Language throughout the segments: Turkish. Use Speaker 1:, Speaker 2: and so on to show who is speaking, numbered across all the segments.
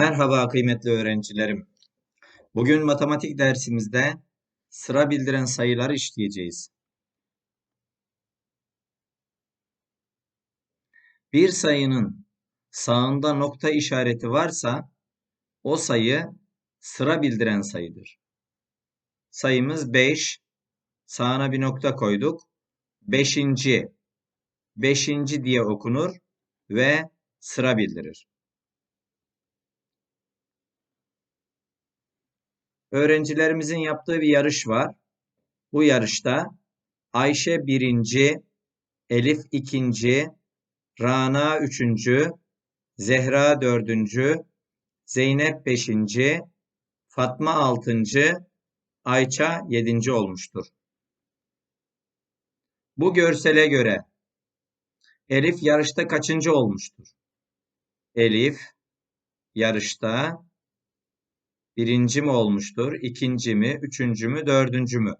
Speaker 1: Merhaba kıymetli öğrencilerim. Bugün matematik dersimizde sıra bildiren sayıları işleyeceğiz. Bir sayının sağında nokta işareti varsa o sayı sıra bildiren sayıdır. Sayımız 5. Sağına bir nokta koyduk. 5. 5. diye okunur ve sıra bildirir. Öğrencilerimizin yaptığı bir yarış var. Bu yarışta Ayşe birinci, Elif ikinci, Rana üçüncü, Zehra dördüncü, Zeynep beşinci, Fatma altıncı, Ayça yedinci olmuştur. Bu görsele göre Elif yarışta kaçıncı olmuştur? Elif yarışta birinci mi olmuştur, ikinci mi, üçüncü mü, dördüncü mü?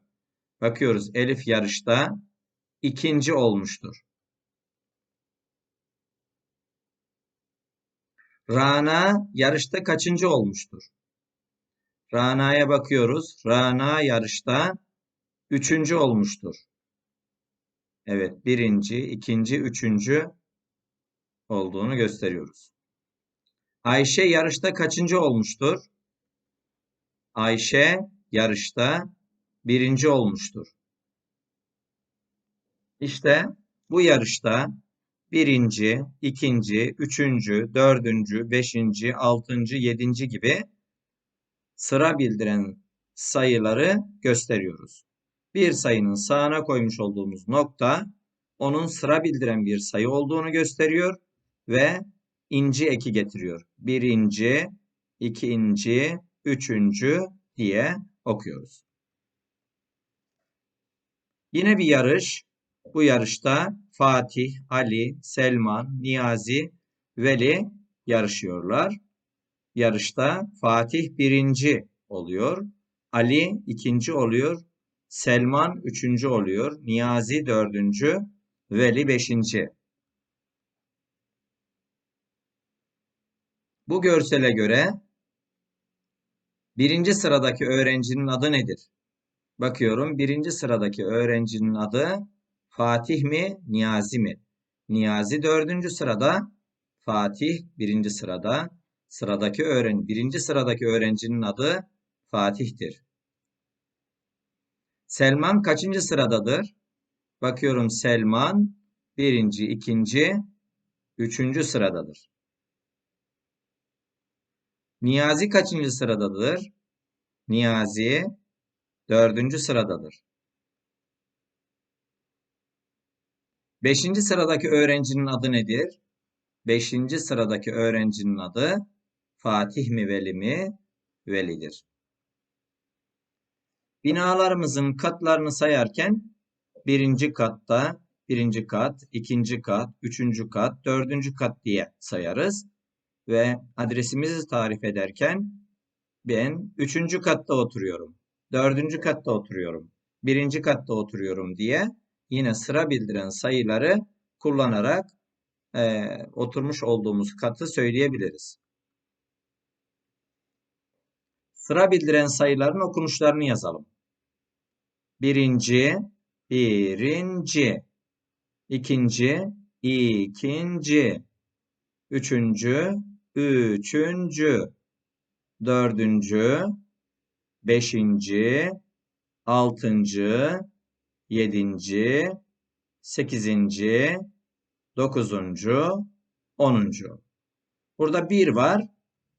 Speaker 1: Bakıyoruz Elif yarışta ikinci olmuştur. Rana yarışta kaçıncı olmuştur? Rana'ya bakıyoruz. Rana yarışta üçüncü olmuştur. Evet, birinci, ikinci, üçüncü olduğunu gösteriyoruz. Ayşe yarışta kaçıncı olmuştur? Ayşe yarışta birinci olmuştur. İşte bu yarışta birinci, ikinci, üçüncü, dördüncü, beşinci, altıncı, yedinci gibi sıra bildiren sayıları gösteriyoruz. Bir sayının sağına koymuş olduğumuz nokta onun sıra bildiren bir sayı olduğunu gösteriyor ve inci eki getiriyor. Birinci, ikinci, üçüncü diye okuyoruz. Yine bir yarış. Bu yarışta Fatih, Ali, Selman, Niyazi, Veli yarışıyorlar. Yarışta Fatih birinci oluyor. Ali ikinci oluyor. Selman üçüncü oluyor. Niyazi dördüncü. Veli beşinci. Bu görsele göre Birinci sıradaki öğrencinin adı nedir? Bakıyorum birinci sıradaki öğrencinin adı Fatih mi, Niyazi mi? Niyazi dördüncü sırada, Fatih birinci sırada. Sıradaki öğren birinci sıradaki öğrencinin adı Fatih'tir. Selman kaçıncı sıradadır? Bakıyorum Selman birinci, ikinci, üçüncü sıradadır. Niyazi kaçıncı sıradadır? Niyazi dördüncü sıradadır. Beşinci sıradaki öğrencinin adı nedir? Beşinci sıradaki öğrencinin adı Fatih mi Veli mi? Velidir. Binalarımızın katlarını sayarken birinci katta, birinci kat, ikinci kat, üçüncü kat, dördüncü kat diye sayarız ve adresimizi tarif ederken ben üçüncü katta oturuyorum, dördüncü katta oturuyorum, birinci katta oturuyorum diye yine sıra bildiren sayıları kullanarak e, oturmuş olduğumuz katı söyleyebiliriz. Sıra bildiren sayıların okunuşlarını yazalım. Birinci, birinci. ikinci, ikinci. Üçüncü, üçüncü, dördüncü, beşinci, altıncı, yedinci, sekizinci, dokuzuncu, onuncu. Burada bir var.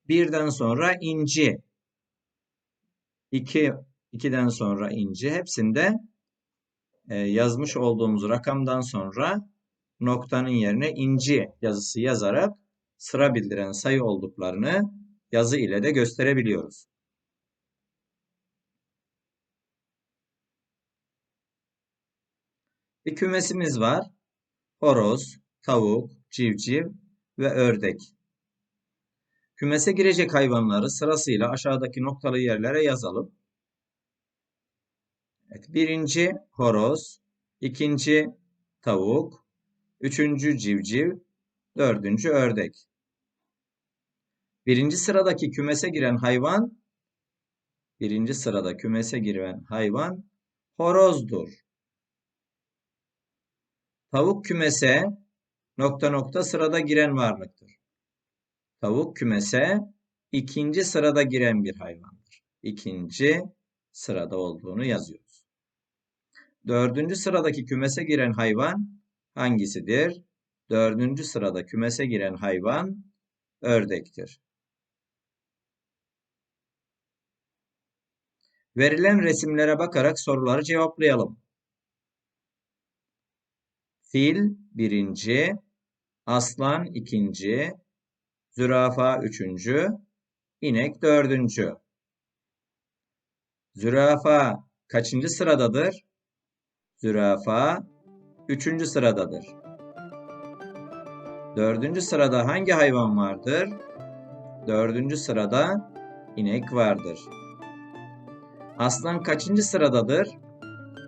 Speaker 1: Birden sonra inci. İki, ikiden sonra inci. Hepsinde e, yazmış olduğumuz rakamdan sonra noktanın yerine inci yazısı yazarak sıra bildiren sayı olduklarını yazı ile de gösterebiliyoruz. Bir kümesimiz var. Horoz, tavuk, civciv ve ördek. Kümese girecek hayvanları sırasıyla aşağıdaki noktalı yerlere yazalım. Evet, birinci horoz, ikinci tavuk, üçüncü civciv, dördüncü ördek. Birinci sıradaki kümese giren hayvan, birinci sırada kümese giren hayvan horozdur. Tavuk kümese nokta nokta sırada giren varlıktır. Tavuk kümese ikinci sırada giren bir hayvandır. İkinci sırada olduğunu yazıyoruz. Dördüncü sıradaki kümese giren hayvan hangisidir? Dördüncü sırada kümese giren hayvan ördektir. Verilen resimlere bakarak soruları cevaplayalım. Fil birinci, aslan ikinci, zürafa üçüncü, inek dördüncü. Zürafa kaçıncı sıradadır? Zürafa üçüncü sıradadır. Dördüncü sırada hangi hayvan vardır? Dördüncü sırada inek vardır. Aslan kaçıncı sıradadır?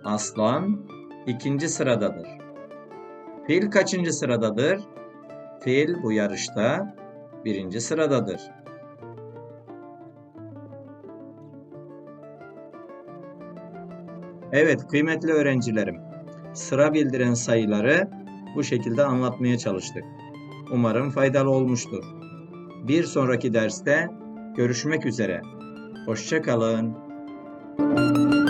Speaker 1: Aslan ikinci sıradadır. Fil kaçıncı sıradadır? Fil bu yarışta birinci sıradadır. Evet kıymetli öğrencilerim, sıra bildiren sayıları bu şekilde anlatmaya çalıştık. Umarım faydalı olmuştur. Bir sonraki derste görüşmek üzere. Hoşça Música